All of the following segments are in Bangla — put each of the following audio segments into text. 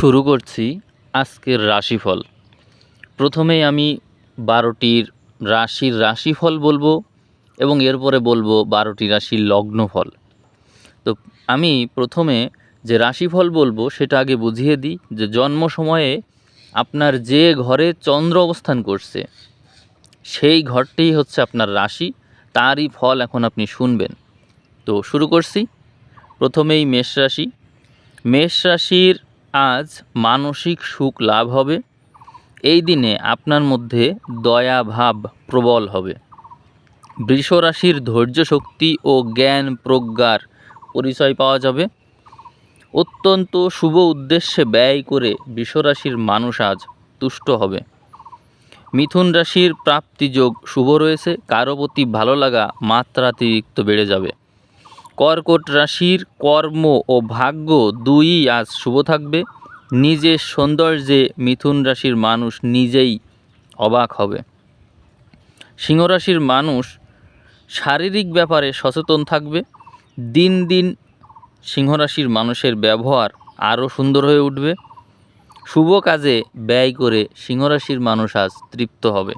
শুরু করছি আজকের রাশিফল। প্রথমেই আমি বারোটির রাশির রাশিফল বলব এবং এরপরে বলব বারোটি রাশির লগ্নফল। তো আমি প্রথমে যে রাশিফল বলব সেটা আগে বুঝিয়ে দিই যে জন্ম সময়ে আপনার যে ঘরে চন্দ্র অবস্থান করছে, সেই ঘরটিই হচ্ছে আপনার রাশি, তারই ফল এখন আপনি শুনবেন। তো শুরু করছি। প্রথমেই মেষ রাশি। মেষ রাশির আজ মানসিক সুখ লাভ হবে। এই দিনে আপনার মধ্যে দয়া ভাব প্রবল হবে। বৃষ রাশির ধৈর্য শক্তি ও জ্ঞান প্রজ্ঞার পরিচয় পাওয়া যাবে। অত্যন্ত শুভ উদ্দেশ্যে ব্যয় করে বৃষরাশির মানুষ আজ তুষ্ট হবে। মিথুন রাশির প্রাপ্তিযোগ শুভ রয়েছে। কারও প্রতি ভালো লাগা মাত্রাতিরিক্ত বেড়ে যাবে। কর্কট রাশির কর্ম ও ভাগ্য দুইই আজ শুভ থাকবে। নিজের সৌন্দর্যে মিথুন রাশির মানুষ নিজেই অবাক হবে। সিংহ রাশির মানুষ শারীরিক ব্যাপারে সচেতন থাকবে। দিন দিন সিংহরাশির মানুষের ব্যবহার আরও সুন্দর হয়ে উঠবে। শুভ কাজে ব্যয় করে সিংহরাশির মানুষ আজ তৃপ্ত হবে।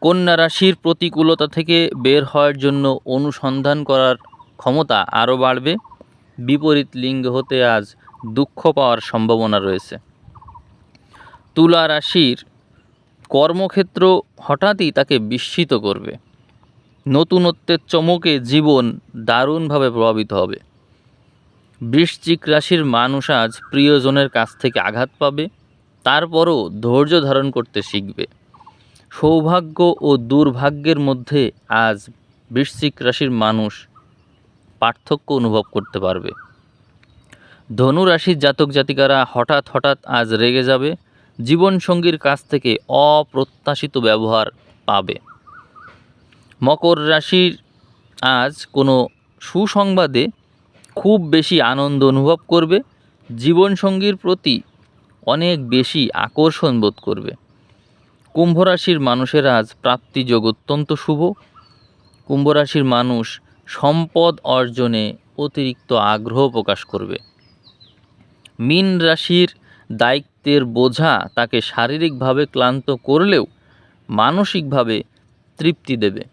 কন্যা রাশির প্রতিকূলতা থেকে বের হওয়ার জন্য অনুসন্ধান করার ক্ষমতা আরও বাড়বে। বিপরীত লিঙ্গ হতে আজ দুঃখ পাওয়ার সম্ভাবনা রয়েছে। তুলা রাশির কর্মক্ষেত্র হঠাৎই তাকে বিস্মিত করবে। নতুনত্বের চমকে জীবন দারুণভাবে প্রভাবিত হবে। বৃশ্চিক রাশির মানুষ আজ প্রিয়জনের কাছ থেকে আঘাত পাবে, তারপরও ধৈর্য ধারণ করতে শিখবে। সৌভাগ্য ও দুর্ভাগ্যের মধ্যে আজ বৃশ্চিক রাশির মানুষ পার্থক্য অনুভব করতে পারবে। ধনু রাশির জাতক জাতিকারা হঠাৎ হঠাৎ আজ রেগে যাবে, জীবনসঙ্গীর কাছ থেকে অপ্রত্যাশিত ব্যবহার পাবে। মকর রাশির আজ কোনো সুসংবাদে খুব বেশি আনন্দ অনুভব করবে, জীবনসঙ্গীর প্রতি অনেক বেশি আকর্ষণ বোধ করবে। কুম্ভ রাশির মানুষের আজ প্রাপ্তিযোগ অত্যন্ত শুভ। কুম্ভ রাশির মানুষ সম্পদ অর্জনে অতিরিক্ত আগ্রহ প্রকাশ করবে। মীন রাশির দায়িত্বের বোঝা তাকে শারীরিকভাবে ক্লান্ত করলেও মানসিকভাবে তৃপ্তি দেবে।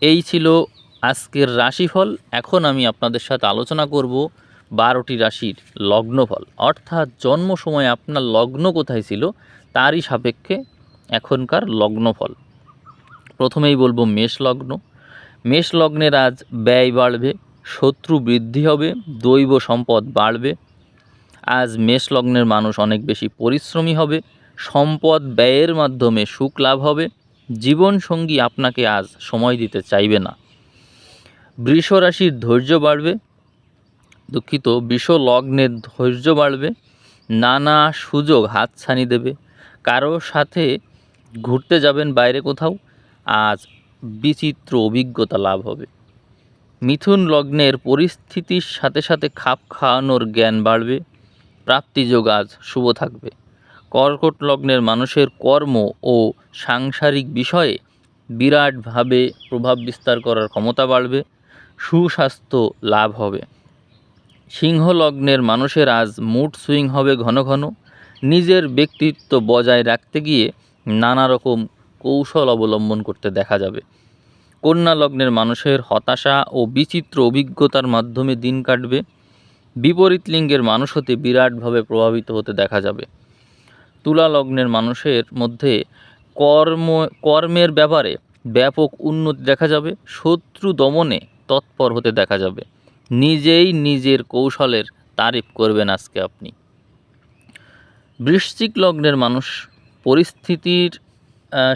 এই ছিল আজকের রাশিফল। এখন আমি আপনাদের সাথে আলোচনা করব বারোটি রাশির লগ্নফল। অর্থাৎ জন্ম সময় আপনার লগ্ন কোথায় ছিল, তারই সাপেক্ষে এখনকার লগ্নফল। প্রথমেই বলব মেষ লগ্ন মেষ লগ্নের আজ ব্যয় বাড়বে, শত্রু বৃদ্ধি হবে, দৈব সম্পদ বাড়বে। আজ মেষ লগ্নের মানুষ অনেক বেশি পরিশ্রমী হবে, সম্পদ ব্যয়ের মাধ্যমে সুখ লাভ হবে, জীবনসঙ্গী আপনাকে আজ সময় দিতে চাইবে না। বৃষ রাশির ধৈর্য বাড়বে, দুঃখিত, বিষ লগ্নের ধৈর্য বাড়বে, নানা সুযোগ হাতছানি দেবে, কারও সাথে ঘুরতে যাবেন বাইরে কোথাও, আজ বিচিত্র অভিজ্ঞতা লাভ হবে। মিথুন লগ্নের পরিস্থিতির সাথে সাথে খাপ খাওয়ানোর জ্ঞান বাড়বে, প্রাপ্তিযোগ আজ শুভ থাকবে। কর্কট লগ্নের মানুষের কর্ম ও সাংসারিক বিষয়ে বিরাটভাবে প্রভাব বিস্তার করার ক্ষমতা বাড়বে, সুস্বাস্থ্য লাভ হবে। সিংহ লগ্নের মানুষের আজ মুড সুইং হবে ঘন ঘন, নিজের ব্যক্তিত্ব বজায় রাখতে গিয়ে নানা রকম কৌশল অবলম্বন করতে দেখা যাবে। কন্যা লগ্নের মানুষের হতাশা ও বিচিত্র অভিজ্ঞতার মাধ্যমে দিন কাটবে। বিপরীত লিঙ্গের মানুষ হতে বিরাটভাবে প্রভাবিত হতে দেখা যাবে। তুলা লগ্নের মানুষের মধ্যে কর্ম, কর্মের ব্যাপারে ব্যাপক উন্নতি দেখা যাবে। শত্রু দমনে তৎপর হতে দেখা যাবে। নিজেই নিজের কৌশলের তারিফ করবেন আজকে আপনি। বৃশ্চিক লগ্নের মানুষ পরিস্থিতির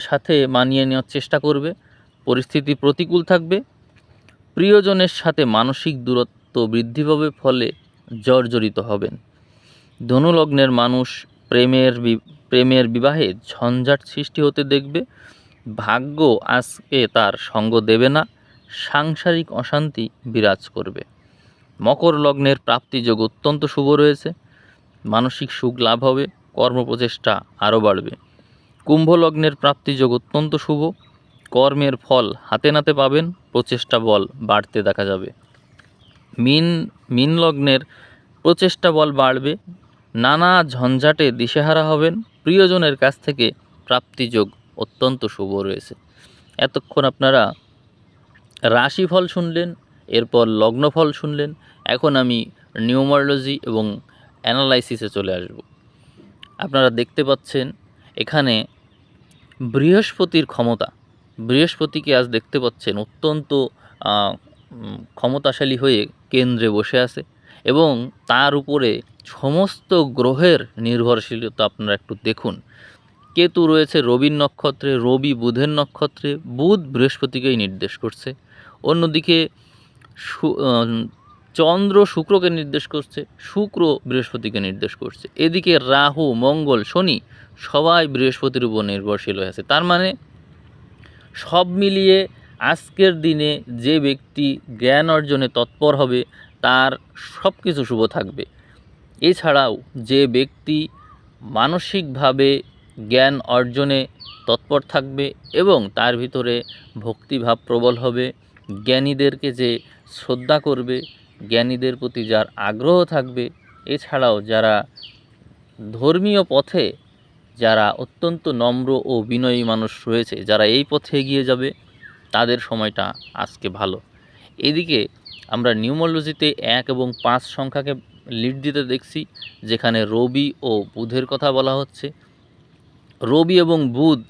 সাথে মানিয়ে নেওয়ার চেষ্টা করবে। পরিস্থিতি প্রতিকূল থাকবে। প্রিয়জনের সাথে মানসিক দূরত্ব বৃদ্ধি পাবে, ফলে জর্জরিত হবেন। ধনুলগ্নের মানুষ প্রেমের প্রেমের বিবাহে ঝঞ্ঝাট সৃষ্টি হতে দেখবে। ভাগ্য আজকে তার সঙ্গ দেবে না, সাংসারিক অশান্তি বিরাজ করবে। মকর লগ্নের প্রাপ্তিযোগ অত্যন্ত শুভ রয়েছে। মানসিক সুখ লাভ হবে। কর্মপ্রচেষ্টা আরও বাড়বে। কুম্ভ লগ্নের প্রাপ্তিযোগ অত্যন্ত শুভ। কর্মের ফল হাতে নাতে পাবেন, প্রচেষ্টা বল বাড়তে দেখা যাবে। মিন মিন লগ্নের প্রচেষ্টা বল বাড়বে। নানা ঝঞ্ঝাটে দিশেহারা হবেন। প্রিয়জনের কাছ থেকে প্রাপ্তিযোগ অত্যন্ত শুভ রয়েছে। এতক্ষণ আপনারা রাশিফল শুনলেন, এরপর লগ্নফল শুনলেন। এখন আমি নিউমারোলজি এবং অ্যানালাইসিসে চলে আসব। আপনারা দেখতে পাচ্ছেন এখানে বৃহস্পতির ক্ষমতা। বৃহস্পতিকে আজ দেখতে পাচ্ছেন অত্যন্ত ক্ষমতাশালী হয়ে কেন্দ্রে বসে আছে এবং তার উপরে সমস্ত গ্রহের নির্ভরশীলতা আপনারা একটু দেখুন। কেতু রয়েছে রবির নক্ষত্রে, রবি বুধের নক্ষত্রে, বুধ বৃহস্পতিকেই নির্দেশ করছে। অন্যদিকে চন্দ্র শুক্রকে নির্দেশ করছে, শুক্র বৃহস্পতিকে নির্দেশ করছে। এদিকে রাহু, মঙ্গল, শনি সবাই বৃহস্পতির উপর নির্ভরশীল হয়ে আছে। তার মানে সব মিলিয়ে আজকের দিনে যে ব্যক্তি জ্ঞান অর্জনে তৎপর হবে, তার সব কিছু শুভ থাকবে। এছাড়াও যে ব্যক্তি মানসিকভাবে জ্ঞান অর্জনে তৎপর থাকবে এবং তার ভিতরে ভক্তিভাব প্রবল হবে, জ্ঞানীদেরকে যে শ্রদ্ধা করবে জ্ঞানীদের প্রতি যার আগ্রহ থাকবে, এছাড়াও যারা ধর্মীয় পথে যারা অত্যন্ত নম্র ও বিনয়ী মানুষ রয়েছে, যারা এই পথে এগিয়ে যাবে, তাদের সময়টা আজকে ভালো। এদিকে আমরা নিউমোলজিতে এক এবং পাঁচ সংখ্যাকে লিড দিতে দেখছি, যেখানে রবি ও বুধের কথা বলা হচ্ছে। রবি এবং বুধ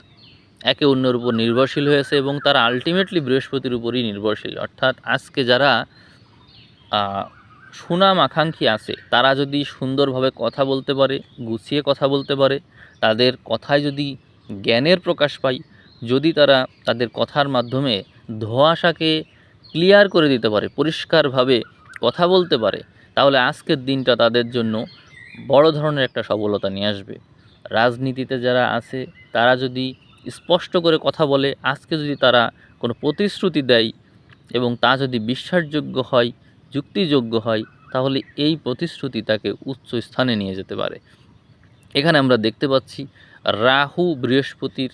একে অন্যের উপর নির্ভরশীল হয়েছে এবং তারা আলটিমেটলি বৃহস্পতির উপরই নির্ভরশীল। অর্থাৎ আজকে যারা সুনাম আকাঙ্ক্ষী আছে। তারা যদি সুন্দরভাবে কথা বলতে পারে, গুছিয়ে কথা বলতে পারে, তাদের কথায় যদি জ্ঞানের প্রকাশ পায় যদি তারা তাদের কথার মাধ্যমে ধোঁয়াশাকে ক্লিয়ার করে দিতে পারে, পরিষ্কারভাবে কথা বলতে পারে, তাহলে আজকের দিনটা তাদের জন্য বড় ধরনের একটা সফলতা নিয়ে আসবে। রাজনীতিতে যারা আছে, তারা যদি স্পষ্ট করে কথা বলে, আজকে যদি তারা কোনো প্রতিশ্রুতি দেয় এবং তা যদি বিশ্বাসযোগ্য হয় যুক্তিযোগ্য হয়, তাহলে এই প্রতিশ্রুতি তাকে উচ্চ স্থানে নিয়ে যেতে পারে। এখানে আমরা দেখতে পাচ্ছি রাহু বৃহস্পতির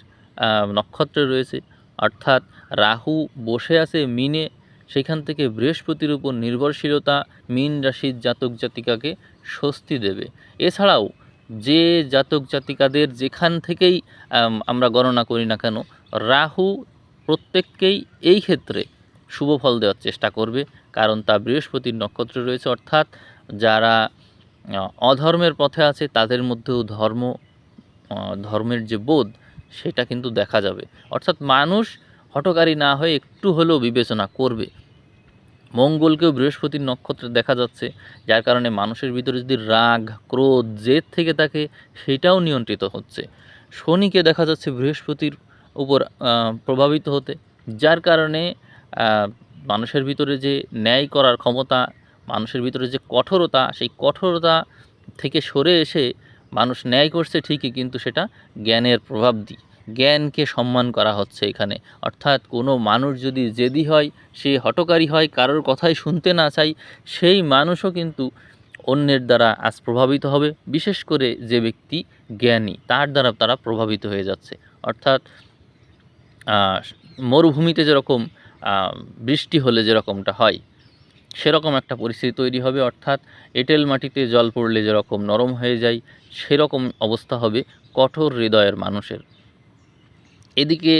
নক্ষত্রে রয়েছে। অর্থাৎ রাহু বসে আছে মিনে, সেখান থেকে বৃহস্পতির উপর নির্ভরশীলতা মিন রাশির জাতক জাতিকাকে স্বস্তি দেবে। এছাড়াও যে জাতক জাতিকাদের যেখান থেকেই আমরা গণনা করি না কেন, রাহু প্রত্যেককেই এই ক্ষেত্রে শুভ ফল দেওয়ার চেষ্টা করবে, কারণ তা বৃহস্পতির নক্ষত্রে রয়েছে। অর্থাৎ যারা অধর্মের পথে আছে, তাদের মধ্যেও ধর্ম ধর্মের যে বোধ, সেটা কিন্তু দেখা যাবে। অর্থাৎ মানুষ হটকারী না হয়ে একটু হলেও বিবেচনা করবে। মঙ্গলকেও বৃহস্পতির নক্ষত্রে দেখা যাচ্ছে, যার কারণে মানুষের ভিতরে যদি রাগ, ক্রোধ, জেদ থেকে থাকে, সেটাও নিয়ন্ত্রিত হচ্ছে। শনিকে দেখা যাচ্ছে বৃহস্পতির উপর প্রভাবিত হতে, যার কারণে মানুষের ভিতরে যে ন্যায় করার ক্ষমতা, মানুষের ভিতরে যে কঠোরতা, সেই কঠোরতা থেকে সরে এসে মানুষ ন্যায় করছে ঠিকই, কিন্তু সেটা জ্ঞানের প্রভাব দিয়ে জ্ঞানকে সম্মান করা হচ্ছে এখানে। অর্থাৎ কোনো মানুষ যদি জেদি হয়, সে হটকারী হয়, কারোর কথাই শুনতে না চাই, সেই মানুষও কিন্তু অন্যের দ্বারা আজ প্রভাবিত হবে। বিশেষ করে যে ব্যক্তি জ্ঞানী, তার দ্বারা তারা প্রভাবিত হয়ে যাচ্ছে। অর্থাৎ মরুভূমিতে যেরকম বৃষ্টি হলে যেরকমটা হয়, সেরকম একটা পরিস্থিতি তৈরি হবে। অর্থাৎ এঁটেল মাটিতে জল পড়লে যেরকম নরম হয়ে যায়, সেরকম অবস্থা হবে কঠোর হৃদয়ের মানুষের। এদিকে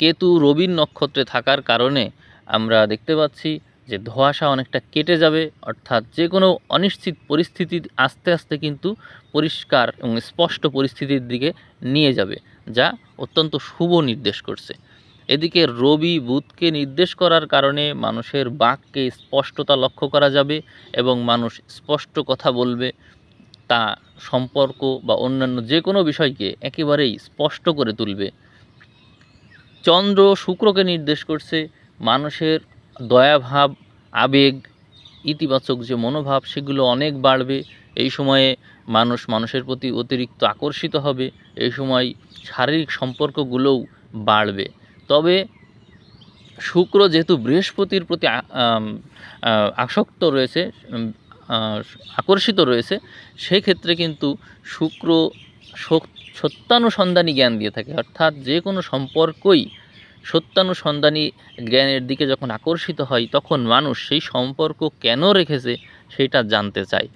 কেতু রবির নক্ষত্রে থাকার কারণে আমরা দেখতে পাচ্ছি যে ধোঁয়াশা অনেকটা কেটে যাবে। অর্থাৎ যে কোনো অনিশ্চিত পরিস্থিতি আস্তে আস্তে কিন্তু পরিষ্কার এবং স্পষ্ট পরিস্থিতির দিকে নিয়ে যাবে, যা অত্যন্ত শুভ নির্দেশ করছে। এদিকে রবি বুধকে নির্দেশ করার কারণে মানুষের বাক্যে স্পষ্টতা লক্ষ্য করা যাবে এবং মানুষ স্পষ্ট কথা বলবে। তা সম্পর্ক বা অন্যান্য যে কোনো বিষয়কে একেবারেই স্পষ্ট করে তুলবে। চন্দ্র শুক্রকে নির্দেশ করছে মানুষের দয়াভাব, আবেগ, ইতিবাচক যে মনোভাব সেগুলো অনেক বাড়বে। এই সময়ে মানুষ মানুষের প্রতি অতিরিক্ত আকর্ষিত হবে। এই সময় শারীরিক সম্পর্কগুলোও বাড়বে। তবে শুক্র যেহেতু বৃহস্পতির প্রতি আসক্ত রয়েছে আকর্ষিত রয়েছে সেই ক্ষেত্রে কিন্তু শুক্র সত্যানুসন্ধানী জ্ঞান দিয়ে থাকে। অর্থাৎ যে কোনো সম্পর্কই সত্যানুসন্ধানী জ্ঞানের দিকে যখন আকর্ষিত হয়, তখন মানুষ সেই সম্পর্ক কেন রেখেছে সেটা জানতে চায়।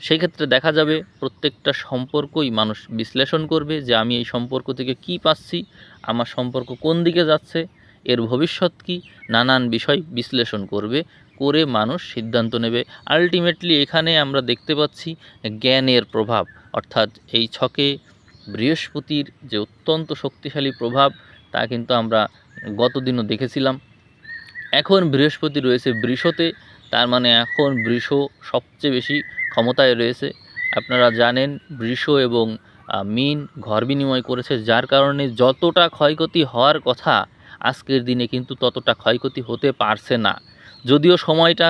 সেই ক্ষেত্রে দেখা যাবে প্রত্যেকটা সম্পর্কই মানুষ বিশ্লেষণ করবে যে আমি এই সম্পর্ক থেকে কী পাচ্ছি, আমার সম্পর্ক কোন দিকে যাচ্ছে, এর ভবিষ্যৎ কি, নানান বিষয় বিশ্লেষণ করবে, করে মানুষ সিদ্ধান্ত নেবে। আলটিমেটলি এখানে আমরা দেখতে পাচ্ছি জ্ঞানের প্রভাব, অর্থাৎ এই ছকে বৃহস্পতির যে অত্যন্ত শক্তিশালী প্রভাব, তা কিন্তু আমরা গতদিনও দেখেছিলাম। এখন বৃহস্পতি রয়েছে বৃষতে, তার মানে এখন বৃষ সবচেয়ে বেশি ক্ষমতায় রয়েছে। আপনারা জানেন বৃষ এবং মিন ঘর বিনিময় করেছে, যার কারণে যতটা ক্ষয়ক্ষতি হওয়ার কথা আজকের দিনে কিন্তু ততটা ক্ষয়ক্ষতি হতে পারছে না। যদিও সময়টা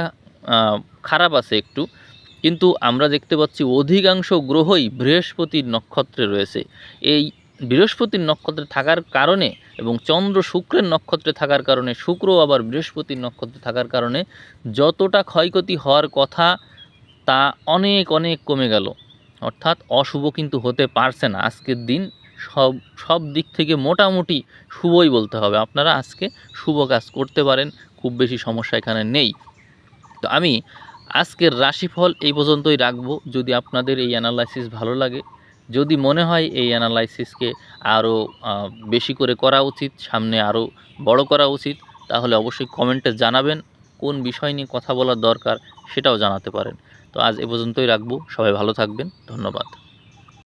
খারাপ আছে একটু, কিন্তু আমরা দেখতে পাচ্ছি অধিকাংশ গ্রহই বৃহস্পতির নক্ষত্রে রয়েছে। এই বৃহস্পতির নক্ষত্রে থাকার কারণে এবং চন্দ্র শুক্রের নক্ষত্রে থাকার কারণে শুক্র আবার বৃহস্পতির নক্ষত্রে থাকার কারণে যতটা ক্ষয়ক্ষতি হওয়ার কথা তা অনেক অনেক কমে গেল। অর্থাৎ অশুভ কিন্তু হতে পারছে না। আজকের দিন সব সব দিক থেকে মোটামুটি শুভই বলতে হবে। আপনারা আজকে শুভ কাজ করতে পারেন, খুব বেশি সমস্যা এখানে নেই। তো আমি আজকের রাশিফল এই পর্যন্তই রাখব। যদি আপনাদের এই অ্যানালাইসিস ভালো লাগে, যদি মনে হয় এই অ্যানালাইসিসকে আরও বেশি করে করা উচিত, সামনে আরও বড় করা উচিত, তাহলে অবশ্যই কমেন্টে জানাবেন। কোন বিষয় নিয়ে কথা বলার দরকার, সেটাও জানাতে পারেন। তো আজ এ পর্যন্তই রাখব। সবাই ভালো থাকবেন। ধন্যবাদ।